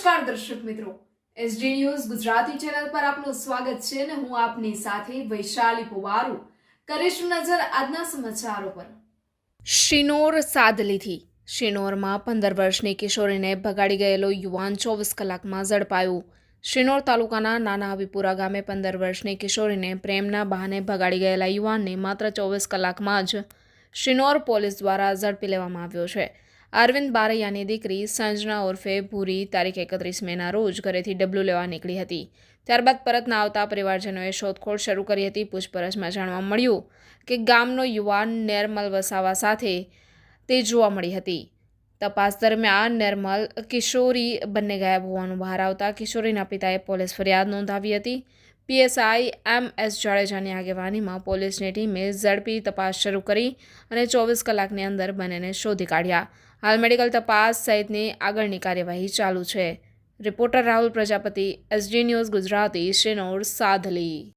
નમસ્કાર દર્શક મિત્રો. એસડી ન્યૂઝ ગુજરાતી ચેનલ પર આપનું સ્વાગત છે અને હું આપની સાથે વૈશાલી પુવારુ. કરીશું નજર આજના સમાચારો પર. શિનોર સાદલીથી. શિનોરમાં પંદર વર્ષની કિશોરીને ભગાડી ગયેલો યુવાન ચોવીસ કલાકમાં ઝડપાયો. શિનોર તાલુકાના નાના હબીપુરા ગામે પંદર વર્ષની કિશોરીને પ્રેમના બહાને ભગાડી ગયેલા યુવાનને માત્ર ચોવીસ કલાકમાં જ શિનોર પોલીસ દ્વારા ઝડપી લેવામાં આવ્યો છે. અરવિંદ બારૈયાની દીકરી સંજના ઉર્ફે ભૂરી તારીખ એકત્રીસ મેના રોજ ઘરેથી ડબલું લેવા નીકળી હતી. ત્યારબાદ પરત ના આવતા પરિવારજનોએ શોધખોળ શરૂ કરી હતી. પૂછપરછમાં જાણવા મળ્યું કે ગામનો યુવાન નિર્મલ વસાવા સાથે તે જોવા મળી હતી. તપાસ દરમિયાન નિર્મલ કિશોરી બંને ગાયબ હોવાનું બહાર આવતા કિશોરીના પિતાએ પોલીસ ફરિયાદ નોંધાવી હતી. પીએસઆઈ એમ એસ જાડેજાની આગેવાનીમાં પોલીસની ટીમે ઝડપી તપાસ શરૂ કરી અને ચોવીસ કલાકની અંદર બંનેને શોધી કાઢ્યા. હાલ મેડિકલ તપાસ સહિતની આગળની કાર્યવાહી ચાલુ છે. Reporter Rahul Prajapati, S D news Gujarati, Sinor, Sadhli.